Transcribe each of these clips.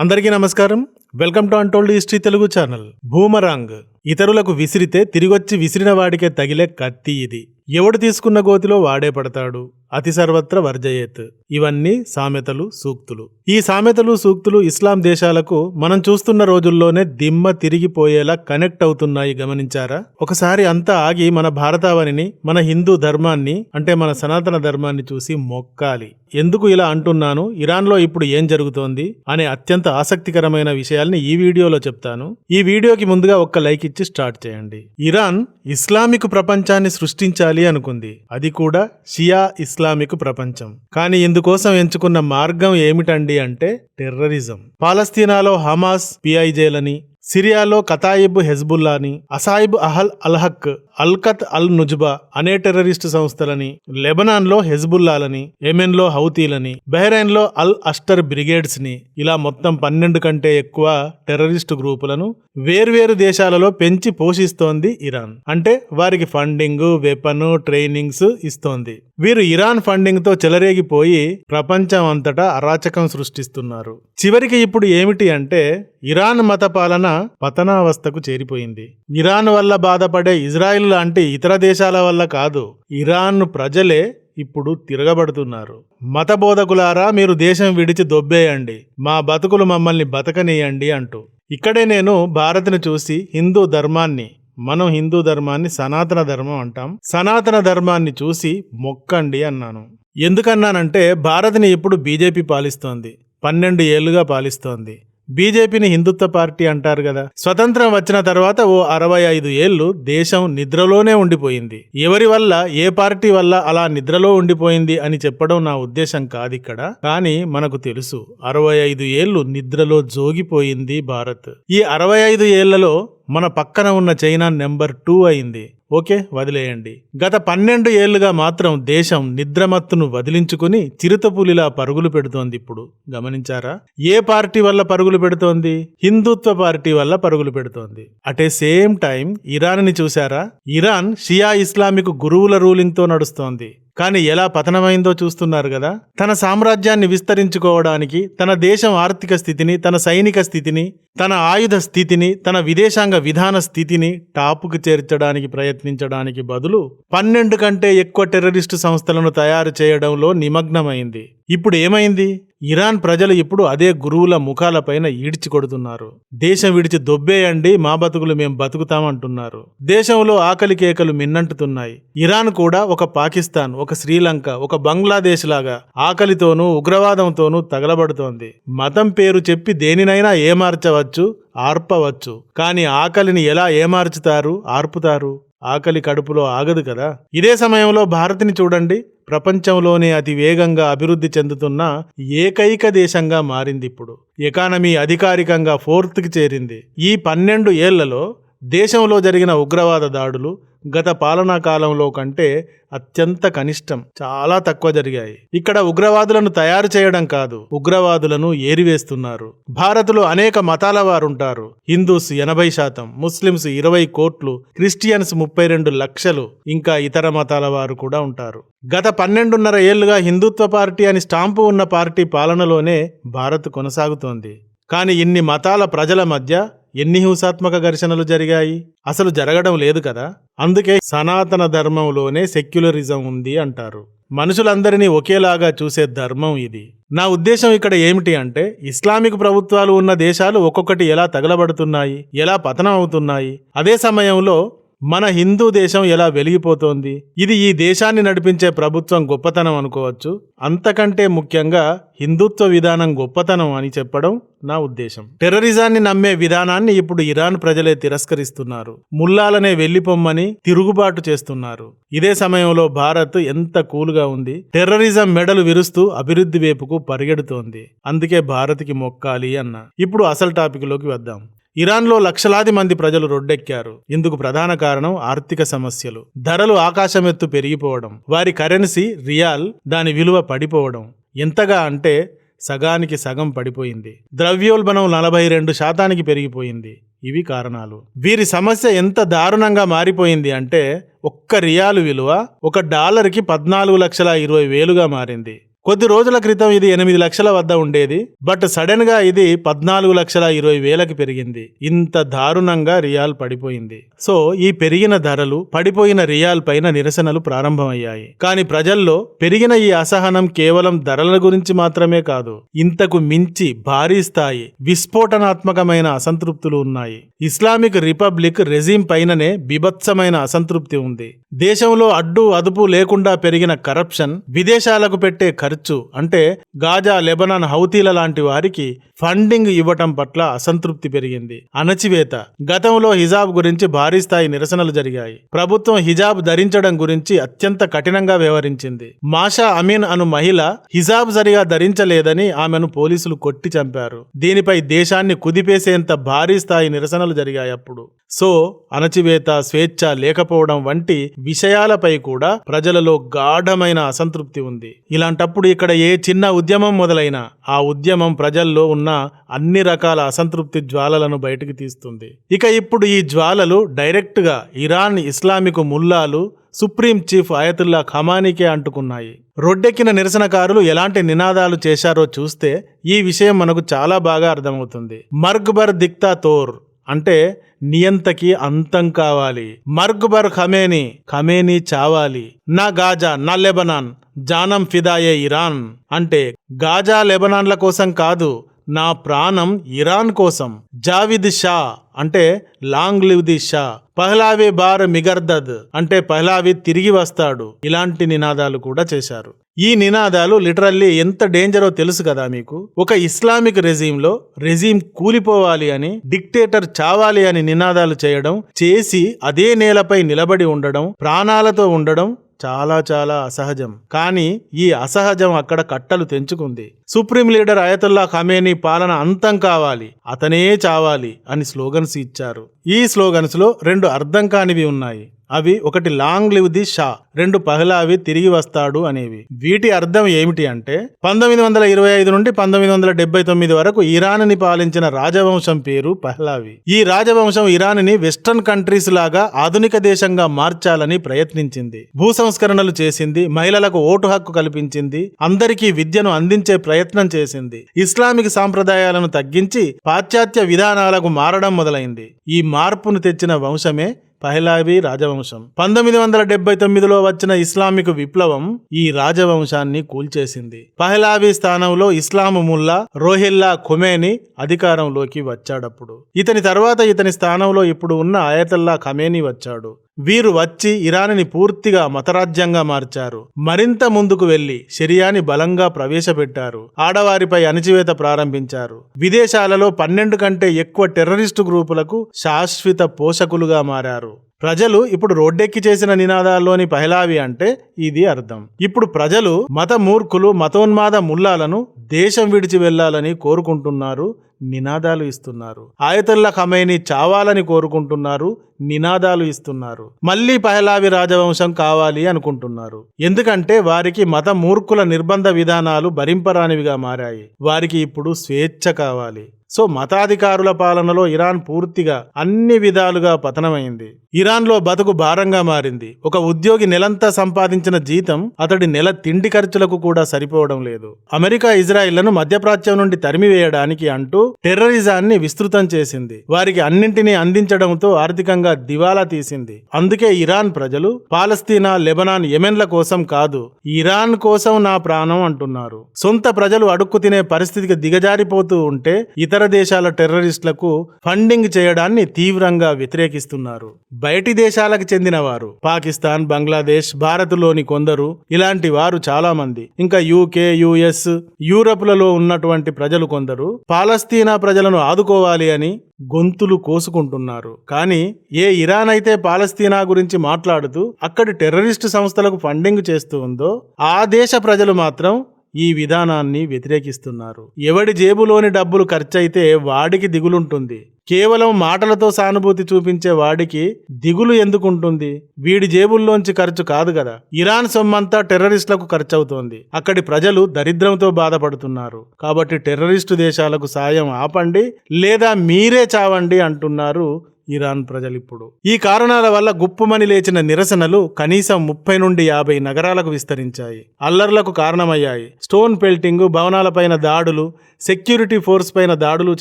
అందరికీ నమస్కారం. Welcome to untold history Telugu channel. Boomerang ఇతరులకు విసిరితే తిరిగొచ్చి విసిరిన వాడికే తగిలే కత్తి ఇది. ఎవడు తీసుకున్న గోతిలో వాడే పడతాడు? అతి సర్వత్ర వర్జయేత్. ఇవన్నీ సామెతలు సూక్తులు. ఈ సామెతలు సూక్తులు ఇస్లాం దేశాలకు మనం చూస్తున్న రోజుల్లోనే దిమ్మ తిరిగిపోయేలా కనెక్ట్ అవుతున్నాయి గమనించారా? ఒకసారి అంతా ఆగి మన భారతావనిని మన హిందూ ధర్మాన్ని అంటే మన సనాతన ధర్మాన్ని చూసి మొక్కాలి. ఎందుకు ఇలా అంటున్నాను? ఇరాన్లో ఇప్పుడు ఏం జరుగుతోంది? అనే అత్యంత ఆసక్తికరమైన విషయాల్ని ఈ వీడియోలో చెప్తాను. ఈ వీడియోకి ముందుగా ఒక్క లైక్ ఇచ్చి స్టార్ట్ చేయండి. ఇరాన్ ఇస్లామిక్ ప్రపంచాన్ని సృష్టించాలి అనుకుంది. అది కూడా షియా ఇస్లామిక్ ప్రపంచం. కానీ ఇందుకోసం ఎంచుకున్న మార్గం ఏమిటండి అంటే టెర్రరిజం. పాలస్తీనాలో హమాస్ పిఐజేలని సిరియాలో కతాయిబ్ హెజ్బుల్లాని అసాయిబ్ అహల్ అల్హక్ అల్కత్ అల్ నుజ్బా అనే టెర్రరిస్ట్ సంస్థలని లెబనాన్లో హెజ్బుల్లాలని యెమెన్లో హౌతీలని బహ్రెయిన్లో అల్ అస్టర్ బ్రిగేడ్స్ని ఇలా మొత్తం పన్నెండు కంటే ఎక్కువ టెర్రరిస్ట్ గ్రూపులను వేర్వేరు దేశాలలో పెంచి పోషిస్తోంది ఇరాన్. అంటే వారికి ఫండింగ్ వెపన్ ట్రైనింగ్స్ ఇస్తోంది. వీరు ఇరాన్ ఫండింగ్తో చెలరేగిపోయి ప్రపంచం అంతటా అరాచకం సృష్టిస్తున్నారు. చివరికి ఇప్పుడు ఏమిటి అంటే ఇరాన్ మత పాలన పతనావస్థకు చేరిపోయింది. ఇరాన్ వల్ల బాధపడే ఇజ్రాయిల్ లాంటి ఇతర దేశాల వల్ల కాదు ఇరాన్ ప్రజలే ఇప్పుడు తిరగబడుతున్నారు. మత బోధకులారా మీరు దేశం విడిచి దొబ్బేయండి మా బతుకులు మమ్మల్ని బతకనీయండి అంటూ. ఇక్కడే నేను భారత్ను చూసి హిందూ ధర్మాన్ని మనం హిందూ ధర్మాన్ని సనాతన ధర్మం అంటాం సనాతన ధర్మాన్ని చూసి మొక్కండి అన్నాను. ఎందుకన్నానంటే భారత్ని ఇప్పుడు బీజేపీ పాలిస్తోంది పన్నెండు ఏళ్ళుగా పాలిస్తోంది. బీజేపీని హిందుత్వ పార్టీ అంటారు కదా. స్వతంత్రం వచ్చిన తర్వాత ఓ అరవై ఐదు ఏళ్ళు దేశం నిద్రలోనే ఉండిపోయింది. ఎవరి వల్ల ఏ పార్టీ వల్ల అలా నిద్రలో ఉండిపోయింది అని చెప్పడం నా ఉద్దేశం కాదు ఇక్కడ కానీ మనకు తెలుసు అరవై ఐదు ఏళ్ళు నిద్రలో జోగిపోయింది భారత్. ఈ అరవై ఐదు ఏళ్ళలో మన పక్కన ఉన్న చైనా నెంబర్ టూ అయింది. ఓకే వదిలేయండి. గత పన్నెండు ఏళ్ళుగా మాత్రం దేశం నిద్రమత్తును వదిలించుకుని చిరుతపులిలా పరుగులు పెడుతోంది ఇప్పుడు. గమనించారా? ఏ పార్టీ వల్ల పరుగులు పెడుతోంది? హిందుత్వ పార్టీ వల్ల పరుగులు పెడుతోంది. అటే సేమ్ టైం ఇరాన్ని చూసారా ఇరాన్ షియా ఇస్లామిక్ గురువుల రూలింగ్తో నడుస్తోంది. కానీ ఎలా పతనమైందో చూస్తున్నారు కదా? తన సామ్రాజ్యాన్ని విస్తరించుకోవడానికి తన దేశం ఆర్థిక స్థితిని తన సైనిక స్థితిని తన ఆయుధ స్థితిని తన విదేశాంగ విధాన స్థితిని టాపుకు చేర్చడానికి ప్రయత్నించడానికి బదులు పన్నెండు కంటే ఎక్కువ టెర్రరిస్టు సంస్థలను తయారు చేయడంలో నిమగ్నమైంది. ఇప్పుడు ఏమైంది? ఇరాన్ ప్రజలు ఇప్పుడు అదే గురువుల ముఖాలపైన ఈడ్చి కొడుతున్నారు దేశం విడిచి దొబ్బేయండి మా బతుకులు మేం బతుకుతామంటున్నారు. దేశంలో ఆకలి కేకలు మిన్నంటుతున్నాయి. ఇరాన్ కూడా ఒక పాకిస్తాన్ ఒక శ్రీలంక ఒక బంగ్లాదేశ్ లాగా ఆకలితోనూ ఉగ్రవాదంతోనూ తగలబడుతోంది. మతం పేరు చెప్పి దేనినైనా ఏమార్చవచ్చు ఆర్పవచ్చు. కానీ ఆకలిని ఎలా ఏమార్చుతారు ఆర్పుతారు? ఆకలి కడుపులో ఆగదు కదా. ఇదే సమయంలో భారత్ని చూడండి. ప్రపంచంలోనే అతి వేగంగా అభివృద్ధి చెందుతున్న ఏకైక దేశంగా మారింది ఇప్పుడు ఎకానమీ అధికారికంగా ఫోర్త్కి చేరింది. ఈ పన్నెండు ఏళ్ళలో దేశంలో జరిగిన ఉగ్రవాద దాడులు గత పాలనా కాలంలో కంటే అత్యంత కనిష్టం చాలా తక్కువ జరిగాయి. ఇక్కడ ఉగ్రవాదులను తయారు చేయడం కాదు ఉగ్రవాదులను ఏరివేస్తున్నారు. భారత్లో అనేక మతాల వారుంటారు. హిందూస్ ఎనభై శాతం ముస్లిమ్స్ ఇరవై కోట్లు క్రిస్టియన్స్ ముప్పై రెండు లక్షలు ఇంకా ఇతర మతాల వారు కూడా ఉంటారు. గత పన్నెండున్నర ఏళ్ళుగా హిందుత్వ పార్టీ అని స్టాంపు ఉన్న పార్టీ పాలనలోనే భారత్ కొనసాగుతోంది. కానీ ఇన్ని మతాల ప్రజల మధ్య ఎన్ని హింసాత్మక ఘర్షణలు జరిగాయి? అసలు జరగడం లేదు కదా? అందుకే సనాతన ధర్మంలోనే సెక్యులరిజం ఉంది అంటారు. మనుషులందరినీ ఒకేలాగా చూసే ధర్మం ఇది. నా ఉద్దేశం ఇక్కడ ఏమిటి అంటే ఇస్లామిక్ ప్రభుత్వాలు ఉన్న దేశాలు ఒక్కొక్కటి ఎలా తగలబడుతున్నాయి ఎలా పతనం అవుతున్నాయి అదే సమయంలో మన హిందూ దేశం ఎలా వెలిగిపోతోంది? ఇది ఈ దేశాన్ని నడిపించే ప్రభుత్వం గొప్పతనం అనుకోవచ్చు. అంతకంటే ముఖ్యంగా హిందుత్వ విధానం గొప్పతనం అని చెప్పడం నా ఉద్దేశం. టెర్రరిజాన్ని నమ్మే విధానాన్ని ఇప్పుడు ఇరాన్ ప్రజలే తిరస్కరిస్తున్నారు. ముల్లాలనే వెళ్ళిపొమ్మని తిరుగుబాటు చేస్తున్నారు. ఇదే సమయంలో భారత్ ఎంత కూలుగా ఉంది. టెర్రరిజం మెడలు విరుస్తూ అభివృద్ధి వైపుకు పరిగెడుతోంది. అందుకే భారత్కి మొక్కాలి అన్న. ఇప్పుడు అసలు టాపిక్లోకి వద్దాం. ఇరాన్లో లక్షలాది మంది ప్రజలు రొడ్డెక్కారు. ఇందుకు ప్రధాన కారణం ఆర్థిక సమస్యలు. ధరలు ఆకాశమెత్తు పెరిగిపోవడం. వారి కరెన్సీ రియాల్ దాని విలువ పడిపోవడం. ఎంతగా అంటే సగానికి సగం పడిపోయింది. ద్రవ్యోల్బణం నలభై రెండు శాతానికి పెరిగిపోయింది. ఇవి కారణాలు. వీరి సమస్య ఎంత దారుణంగా మారిపోయింది అంటే ఒక్క రియాలు విలువ ఒక డాలర్కి పద్నాలుగు లక్షల ఇరవై వేలుగా మారింది. కొద్ది రోజుల క్రితం ఇది ఎనిమిది లక్షల వద్ద ఉండేది బట్ సడన్గా ఇది పద్నాలుగు లక్షల ఇరవై వేలకి పెరిగింది. ఇంత దారుణంగా రియాల్ పడిపోయింది. సో ఈ పెరిగిన ధరలు పడిపోయిన రియాల్ పైన నిరసనలు ప్రారంభమయ్యాయి. కానీ ప్రజల్లో పెరిగిన ఈ అసహనం కేవలం ధరల గురించి మాత్రమే కాదు ఇంతకు మించి భారీ స్థాయి విస్ఫోటనాత్మకమైన అసంతృప్తులు ఉన్నాయి. ఇస్లామిక్ రిపబ్లిక్ రెజీమ్ పైననే బిభత్సమైన అసంతృప్తి ఉంది. దేశంలో అడ్డు అదుపు లేకుండా పెరిగిన కరప్షన్ విదేశాలకు పెట్టే ఖర్చు అంటే గాజా లెబనాన్ హౌతీల లాంటి వారికి ఫండింగ్ ఇవ్వటం పట్ల అసంతృప్తి పెరిగింది. అణచివేత. గతంలో హిజాబ్ గురించి భారీ స్థాయి నిరసనలు జరిగాయి. ప్రభుత్వం హిజాబ్ ధరించడం గురించి అత్యంత కఠినంగా వ్యవహరించింది. మాషా అమీన్ అను మహిళ హిజాబ్ సరిగా ధరించలేదని ఆమెను పోలీసులు కొట్టి చంపారు. దీనిపై దేశాన్ని కుదిపేసేంత భారీ స్థాయి నిరసనలు జరిగాయి అప్పుడు. సో అణచివేత స్వేచ్ఛ లేకపోవడం వంటి విషయాలపై కూడా ప్రజలలో గాఢమైన అసంతృప్తి ఉంది. ఇలాంటప్పుడు ఇక్కడ ఏ చిన్న ఉద్యమం మొదలైనా ఆ ఉద్యమం ప్రజల్లో ఉన్న అన్ని రకాల అసంతృప్తి జ్వాలలను బయటికి తీస్తుంది. ఇక ఇప్పుడు ఈ జ్వాలలు డైరెక్ట్గా ఇరాన్ ఇస్లామిక్ ముల్లాలు సుప్రీం చీఫ్ ఆయతుల్లా ఖమానీకే అంటుకున్నాయి. రొడ్డెక్కిన నిరసనకారులు ఎలాంటి నినాదాలు చేశారో చూస్తే ఈ విషయం మనకు చాలా బాగా అర్థమవుతుంది. మర్గ్బర్ దిక్తా తోర్ అంటే నియంతకి అంతం కావాలి. మర్గ్బర్ ఖమేని ఖమేని చావాలి. నా గాజా నా లెబనాన్ జానం ఫిదాయే ఇరాన్. అంటే గాజా లెబనాన్ల కోసం కాదు నా ప్రాణం ఇరాన్ కోసం. జావిద్ షా అంటే long live the Shah. Pahlavi bar మిగర్దద్ అంటే పహ్లావి తిరిగి వస్తాడు. ఇలాంటి నినాదాలు కూడా చేశారు. ఈ నినాదాలు లిటరల్లీ ఎంత డేంజరో తెలుసు కదా మీకు. ఒక ఇస్లామిక్ రెజీమ్ రెజీమ్ కూలిపోవాలి అని డిక్టేటర్ చావాలి అని నినాదాలు చేయడం చేసి అదే నేలపై నిలబడి ఉండడం ప్రాణాలతో ఉండడం చాలా చాలా అసహజం. కానీ ఈ అసహజం అక్కడ కట్టలు తెంచుకుంది. సుప్రీం లీడర్ అయతుల్లా ఖమేనీ పాలన అంతం కావాలి. అతనే చావాలి అని స్లోగన్స్ ఇచ్చారు. ఈ స్లోగన్స్లో రెండు అర్థం కానివి ఉన్నాయి. అవి ఒకటి లాంగ్ లివ్ ది షా రెండు పహలావి తిరిగి వస్తాడు అనేవి. వీటి అర్థం ఏమిటి అంటే పంతొమ్మిది వందల ఇరవై ఐదు నుండి పంతొమ్మిది వందల డెబ్బై తొమ్మిది వరకు ఇరాన్ని పాలించిన రాజవంశం పేరు పహ్లావి. ఈ రాజవంశం ఇరాన్ని వెస్టర్న్ కంట్రీస్ లాగా ఆధునిక దేశంగా మార్చాలని ప్రయత్నించింది. భూ సంస్కరణలు చేసింది మహిళలకు ఓటు హక్కు కల్పించింది అందరికీ విద్యను అందించే ప్రయత్నం చేసింది. ఇస్లామిక్ సాంప్రదాయాలను తగ్గించి పాశ్చాత్య విధానాలకు మారడం మొదలైంది. ఈ మార్పును తెచ్చిన వంశమే పహ్లాబీ రాజవంశం. పంతొమ్మిది వందల డెబ్బై తొమ్మిదిలో వచ్చిన ఇస్లామిక్ విప్లవం ఈ రాజవంశాన్ని కూల్చేసింది. పహ్లాబీ స్థానంలో ఇస్లాము ముల్లా రోహిల్లా ఖుమేని అధికారంలోకి వచ్చాడప్పుడు. ఇతని తర్వాత ఇతని స్థానంలో ఇప్పుడు ఉన్న ఆయతల్లా ఖమేని వచ్చాడు. వీరు వచ్చి ఇరాన్ని పూర్తిగా మతరాజ్యంగా మార్చారు. మరింత ముందుకు వెళ్ళి షరియాని బలంగా ప్రవేశపెట్టారు. ఆడవారిపై అణచివేత ప్రారంభించారు. విదేశాలలో పన్నెండు కంటే ఎక్కువ టెర్రరిస్టు గ్రూపులకు శాశ్వత పోషకులుగా మారారు. ప్రజలు ఇప్పుడు రోడ్డెక్కి చేసిన నినాదాల్లోని పహలావి అంటే ఇది అర్థం. ఇప్పుడు ప్రజలు మత మూర్ఖులు మతోన్మాద ముల్లాలను దేశం విడిచి వెళ్ళాలని కోరుకుంటున్నారు నినాదాలు ఇస్తున్నారు. ఆయతుల్లా ఖమైని చావాలని కోరుకుంటున్నారు నినాదాలు ఇస్తున్నారు. మళ్ళీ పహలావి రాజవంశం కావాలి అనుకుంటున్నారు. ఎందుకంటే వారికి మత మూర్ఖుల నిర్బంధ విధానాలు భరింపరానివిగా మారాయి. వారికి ఇప్పుడు స్వేచ్ఛ కావాలి. సో మతాధికారుల పాలనలో ఇరాన్ పూర్తిగా అన్ని విధాలుగా పతనమైంది. ఇరాన్లో బతుకు భారంగా మారింది. ఒక ఉద్యోగి నెలంతా సంపాదించిన జీతం అతడి నెల తిండి ఖర్చులకు కూడా సరిపోవడం లేదు. అమెరికా ఇజ్రాయిల్లను మధ్యప్రాచ్యం నుండి తరిమివేయడానికి అంటూ టెర్రరిజాన్ని విస్తృతం చేసింది. వారికి అన్నింటినీ అందించడంతో ఆర్థికంగా దివాలా తీసింది. అందుకే ఇరాన్ ప్రజలు పాలస్తీనా లెబనాన్ యెమెన్ల కోసం కాదు ఇరాన్ కోసం నా ప్రాణం అంటున్నారు. సొంత ప్రజలు అడుక్కు తినే పరిస్థితికి దిగజారిపోతూ ఉంటే ఇతర దేశాల టెర్రరిస్టులకు ఫండింగ్ చేయడాన్ని తీవ్రంగా వ్యతిరేకిస్తున్నారు. బయటి దేశాలకు చెందిన వారు పాకిస్తాన్ బంగ్లాదేశ్ భారత్లోని కొందరు ఇలాంటి వారు చాలా మంది ఇంకా యూకే యుఎస్ యూరప్లలో ఉన్నటువంటి ప్రజలు కొందరు పాలస్తీనా ప్రజలను ఆదుకోవాలి అని గొంతులు కోసుకుంటున్నారు. కానీ ఏ ఇరాన్ అయితే పాలస్తీనా గురించి మాట్లాడుతూ అక్కడి టెర్రరిస్టు సంస్థలకు ఫండింగ్ చేస్తూ ఉందో ఆ దేశ ప్రజలు మాత్రం ఈ విధానాన్ని వ్యతిరేకిస్తున్నారు. ఎవడి జేబులోని డబ్బులు ఖర్చయితే వాడికి దిగులుంటుంది. కేవలం మాటలతో సానుభూతి చూపించే వాడికి దిగులు ఎందుకుంటుంది? వీడి జేబుల్లోంచి ఖర్చు కాదు కదా ఇరాన్ సొమ్మంతా టెర్రరిస్టులకు ఖర్చవుతోంది. అక్కడి ప్రజలు దరిద్రంతో బాధపడుతున్నారు. కాబట్టి టెర్రరిస్టు దేశాలకు సాయం ఆపండి లేదా మీరే చావండి అంటున్నారు ఇరాన్ ప్రజలిప్పుడు. ఈ కారణాల వల్ల గుప్పుమని లేచిన నిరసనలు కనీసం ముప్పై నుండి యాభై నగరాలకు విస్తరించాయి. అల్లర్లకు కారణమయ్యాయి. స్టోన్ పెల్టింగ్ భవనాలపైన దాడులు సెక్యూరిటీ ఫోర్స్ పైన దాడులు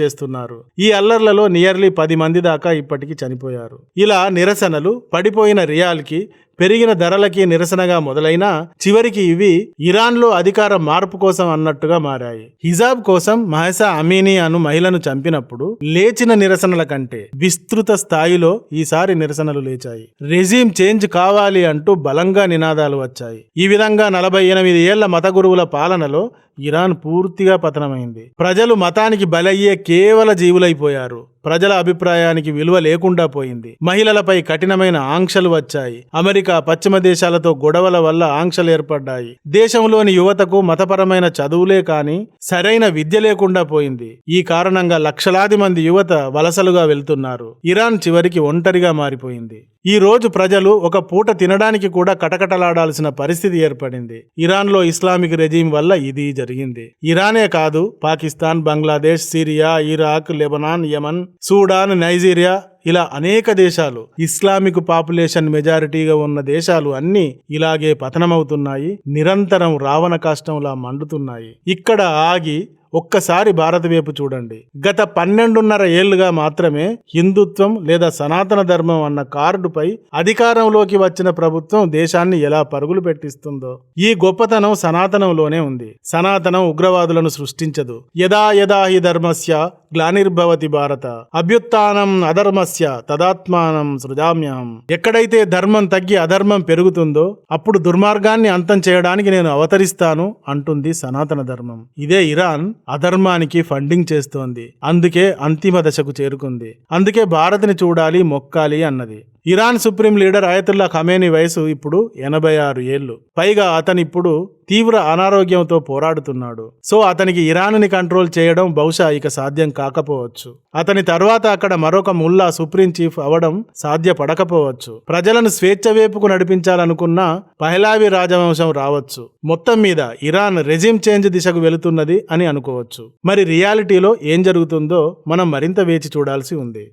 చేస్తున్నారు. ఈ అల్లర్లలో నియర్లీ పది మంది దాకా ఇప్పటికీ చనిపోయారు. ఇలా నిరసనలు పడిపోయిన రియాల్కి పెరిగిన ధరలకి నిరసనగా మొదలైనా చివరికి ఇవి ఇరాన్లో అధికార మార్పు కోసం అన్నట్టుగా మారాయి. హిజాబ్ కోసం మహసా అమీనీ అను మహిళను చంపినప్పుడు లేచిన నిరసనల కంటే విస్తృత స్థాయిలో ఈసారి నిరసనలు లేచాయి. రెజీమ్ చేంజ్ కావాలి అంటూ బలంగా నినాదాలు వచ్చాయి. ఈ విధంగా నలభై ఎనిమిది ఏళ్ళ మత గురువుల పాలనలో ఇరాన్ పూర్తిగా పతనమైంది. ప్రజలు మతానికి బలయ్యే కేవల జీవులైపోయారు. ప్రజల అభిప్రాయానికి విలువ లేకుండా పోయింది. మహిళలపై కఠినమైన ఆంక్షలు వచ్చాయి. అమెరికా పశ్చిమ దేశాలతో గొడవల వల్ల ఆంక్షలు ఏర్పడ్డాయి. దేశంలోని యువతకు మతపరమైన చదువులే కాని సరైన విద్య లేకుండా పోయింది. ఈ కారణంగా లక్షలాది మంది యువత వలసలుగా వెళ్తున్నారు. ఇరాన్ చివరికి ఒంటరిగా మారిపోయింది. ఈ రోజు ప్రజలు ఒక పూట తినడానికి కూడా కటకటలాడాల్సిన పరిస్థితి ఏర్పడింది. ఇరాన్లో ఇస్లామిక్ రెజీం వల్ల ఇది జరిగింది. ఇరానే కాదు Pakistan Bangladesh Syria Iraq Lebanon Yemen Sudan Nigeria ఇలా అనేక దేశాలు ఇస్లామిక్ పాపులేషన్ మెజారిటీగా ఉన్న దేశాలు అన్ని ఇలాగే పతనమవుతున్నాయి నిరంతరం రావణ కాష్టంలా మండుతున్నాయి. ఇక్కడ ఆగి ఒక్కసారి భారత వైపు చూడండి. గత పన్నెండున్నర ఏళ్ళుగా మాత్రమే హిందుత్వం లేదా సనాతన ధర్మం అన్న కార్డుపై అధికారంలోకి వచ్చిన ప్రభుత్వం దేశాన్ని ఎలా పరుగులు పెట్టిస్తుందో ఈ గొప్పతనం సనాతనంలోనే ఉంది. సనాతనం ఉగ్రవాదులను సృష్టించదు. యదా యదా హి ధర్మస్య గ్లానిర్భవతి భారత. అభ్యుత్నం అధర్మస్య తదాత్మానం సృజామ్యహం. ఎక్కడైతే ధర్మం తగ్గి అధర్మం పెరుగుతుందో అప్పుడు దుర్మార్గాన్ని అంతం చేయడానికి నేను అవతరిస్తాను అంటుంది సనాతన ధర్మం. ఇదే ఇరాన్ అధర్మానికి ఫండింగ్ చేస్తోంది. అందుకే అంతిమ దశకు చేరుకుంది. అందుకే భారత్ని చూడాలి మొక్కాలి అన్నది. Iran supreme leader Ayatollah Khamenei వయసు ఇప్పుడు ఎనభై ఆరు ఏళ్ళు. పైగా అతనిప్పుడు తీవ్ర అనారోగ్యంతో పోరాడుతున్నాడు. సో అతనికి ఇరాన్ని కంట్రోల్ చేయడం బహుశా ఇక సాధ్యం కాకపోవచ్చు. అతని తర్వాత అక్కడ మరొక ముల్లా సుప్రీం చీఫ్ అవడం సాధ్యపడకపోవచ్చు. ప్రజలను స్వేచ్ఛ వైపుకు నడిపించాలనుకున్న పహలావి రాజవంశం రావచ్చు. మొత్తం మీద ఇరాన్ రెజిమ్ చేంజ్ దిశకు వెళుతున్నది అని అనుకోవచ్చు. మరి రియాలిటీలో ఏం జరుగుతుందో మనం మరింత వేచి చూడాల్సి ఉంది.